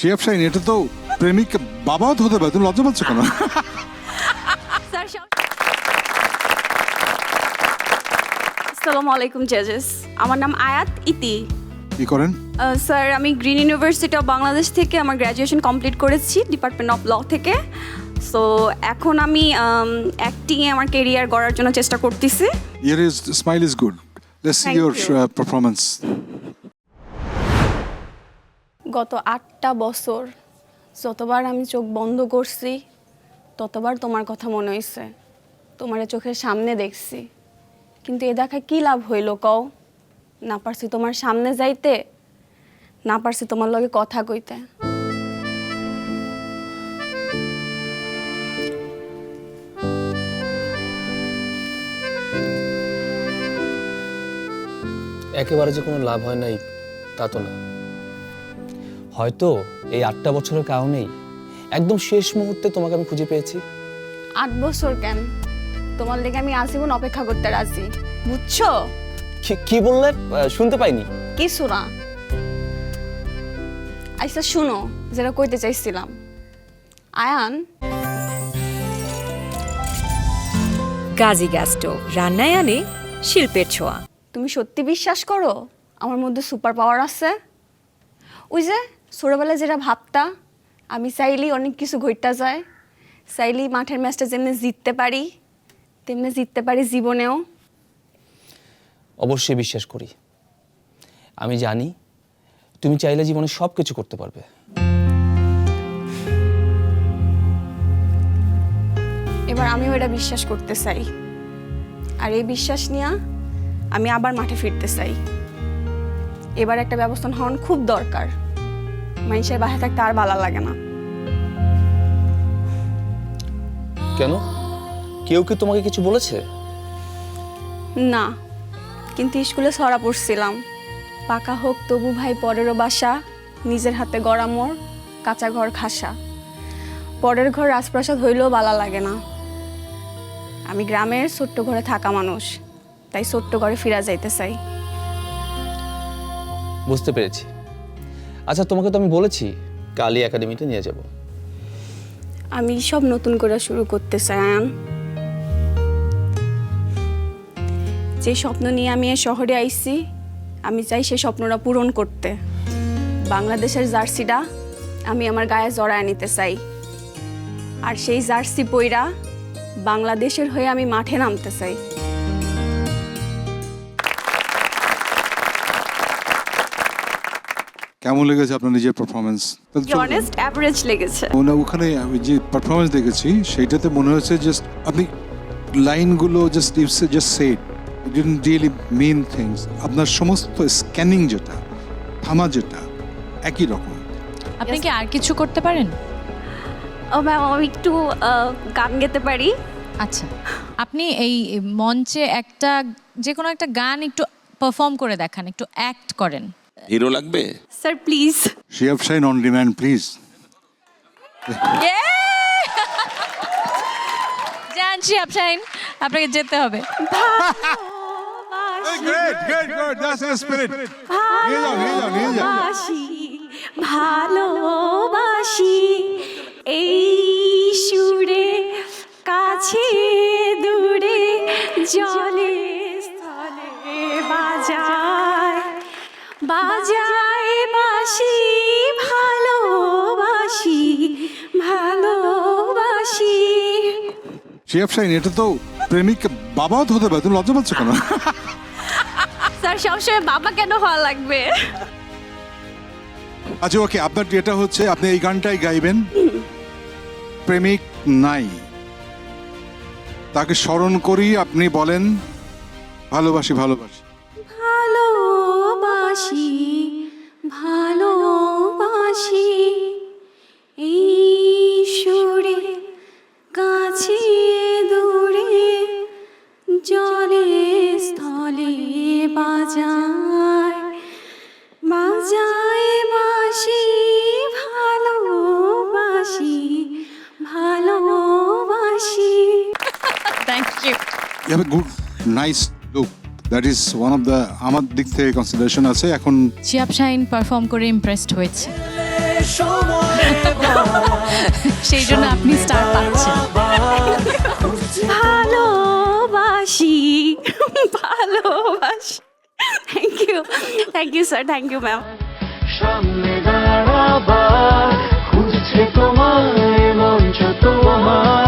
Shiyab shine এটা তো প্রেমিক বাবাও তো হতে পারে। তুমি লজ্জা পাচ্ছ কেন? আসসালামু আলাইকুম জাজেস। আমার নাম আয়াত ইতি। কি করেন? স্যার আমি গ্রিন ইউনিভার্সিটি অফ বাংলাদেশ থেকে আমার গ্র্যাজুয়েশন কমপ্লিট করেছি ডিপার্টমেন্ট অফ ল থেকে। সো এখন আমি অ্যাক্টিংয়ে আমার কেরিয়ার গড়ার জন্য চেষ্টা করতেছি। Year is smile is good let's see your you. গত আটটা বছর যতবার আমি চোখ বন্ধ করছি, ততবার তোমার কথা মনে হয়েছে তোমার চোখের সামনে দেখছি। কিন্তু এ দেখা কী লাভ হইল কও? না পারছি তোমার সামনে যাইতে, না পারছি তোমার লগে কথা কইতে। একেবারে যে কোনো লাভ হয় নাই, তা তো না। হয়তো এই আটটা বছরের কারণেই একদম শেষ মুহূর্তে তোমাকে আমি খুঁজে পেয়েছি। আট বছর কেন? তোমার লেগে আমি আজীবন অপেক্ষা করতে রাজি। বুঝছ? কি- কি বললে? শুনতে পাইনি। কিছু না। আচ্ছা শুনো যেটা কইতে চাইছিলাম। আয়ান? গাজী গ্যাস স্টোভ রান্নায় আনে শিল্পের ছোঁয়া। তুমি সত্যি বিশ্বাস করো? আমার মধ্যে সুপার পাওয়ার আছে? ওই যে ছোটোবেলায় যেটা ভাবতা আমি চাইলেই অনেক কিছু ঘটতে যায় চাইলেই মাঠের ম্যাচটা যেমনি জিততে পারি তেমনি জিততে পারি জীবনেও। অবশ্যই বিশ্বাস করি। আমি জানি তুমি চাইলে জীবনে সব কিছু করতে পারবে। এবার আমিও এটা বিশ্বাস করতে চাই। আর এই বিশ্বাস নিয়ে আমি আবার মাঠে ফিরতে চাই। এবার একটা ব্যবস্থা হওয়ার খুব দরকার। মানুষের বাসায় থাকতে আর ভালো লাগে না। কেন? কেউ কি তোমাকে কিছু বলেছে? না কিন্তু স্কুলে ছড়া পড়ছিলাম। পাকা হোক তবু ভাই পরেরও বাসা নিজের হাতে গড়া মোড় কাঁচা ঘর খাসা। পরের ঘর রাজপ্রাসাদ হইলেও বালা লাগে না। আমি গ্রামের ছোট্ট ঘরে থাকা মানুষ তাই ছোট্ট ঘরে ফিরা যাইতে চাই। বুঝতে পেরেছি। আচ্ছা তোমাকে তো আমি বলেছি কালী একাডেমিতে নিয়ে যাব। আমি সব নতুন করে শুরু করতে চাই যে স্বপ্ন নিয়ে আমি শহরে আইছি, আমি চাই সেই স্বপ্নটা পূরণ করতে। বাংলাদেশের জার্সিটা আমি আমার গায়ে জড়ায় নিতে চাই। আর সেই জার্সি পইরা বাংলাদেশের হয়ে আমি মাঠে নামতে চাই। কেমন লেগেছে আপনার নিজের পারফরমেন্স অনেস্ট অ্যাভারেজ লেগেছে। ওখানে আমি যে পারফরমেন্স দেখেছি সেইটাতে মনে হয়েছে জাস্ট আপনি লাইনগুলো just it's just said it didn't really mean things আপনার সমস্ত স্ক্যানিং যেটা থামা যেটা একই রকম। আপনি কি আর কিছু করতে পারেন? ও ম্যাম আমি একটু আহ, গান গেতে পারি। আচ্ছা। আপনি এই মঞ্চে একটা যে কোনো একটা গান একটু পারফর্ম করে দেখান একটু অ্যাক্ট করেন। হিরো লাগবে স্যার প্লিজ শিয়াব শাইন অন ডিম্যান্ড প্লিজ জানছি আপসাইন আপনাকে যেতে হবে Great, great, good. That's the spirit. নিয়ে যাও, নিয়ে যাও, নিয়ে যাও। ভালোবাসি ভালোবাসি এই শিয়াব শাইন এটা তো প্রেমিক বাবাও তো হতে পারে। তুমি লজ্জা পাচ্ছ কেন? স্যার সবসময় বাবা কেন হওয়া লাগবে? আচ্ছা ওকে আপনার যেটা হচ্ছে আপনি এই গানটাই গাইবেন। প্রেমিক নাই। তাকে স্মরণ করি আপনি বলেন ভালোবাসি ভালোবাসি। ভালোবাসি। বাজায় বাজায় বাসি ভালোবাসি ভালোবাসি। Thank you you have a good nice look that is one of the আমার দিক থেকে কনসিডারেশন আছে। এখন চিয়াপ শাইন পারফর্ম করে ইমপ্রেসড হয়েছে। সেই জন্য আপনি স্টার পাচ্ছেন। ভালোবাসি ভালোবাসি। Thank you thank you sir thank you ma'am সামনে দাঁড়াবার খুঁজছে তোমায় মঞ্চ তোমার